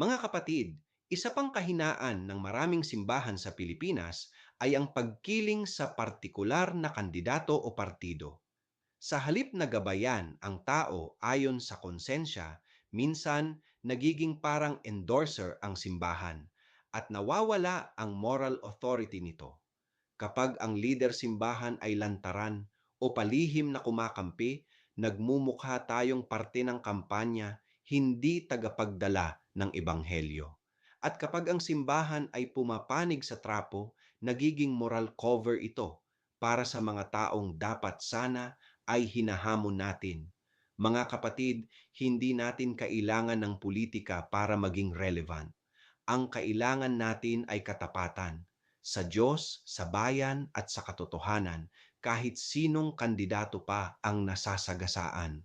Mga kapatid, isa pang kahinaan ng maraming simbahan sa Pilipinas ay ang pagkiling sa partikular na kandidato o partido. Sa halip na gabayan ang tao ayon sa konsensya, minsan nagiging parang endorser ang simbahan at nawawala ang moral authority nito. Kapag ang leader simbahan ay lantaran o palihim na kumakampi, nagmumukha tayong parte ng kampanya, hindi tagapagdala ng ebanghelyo. At kapag ang simbahan ay pumapanig sa trapo, nagiging moral cover ito para sa mga taong dapat sana ay hinahamon natin. Mga kapatid, hindi natin kailangan ng politika para maging relevant. Ang kailangan natin ay katapatan sa Diyos, sa bayan at sa katotohanan kahit sinong kandidato pa ang nasasagasaan.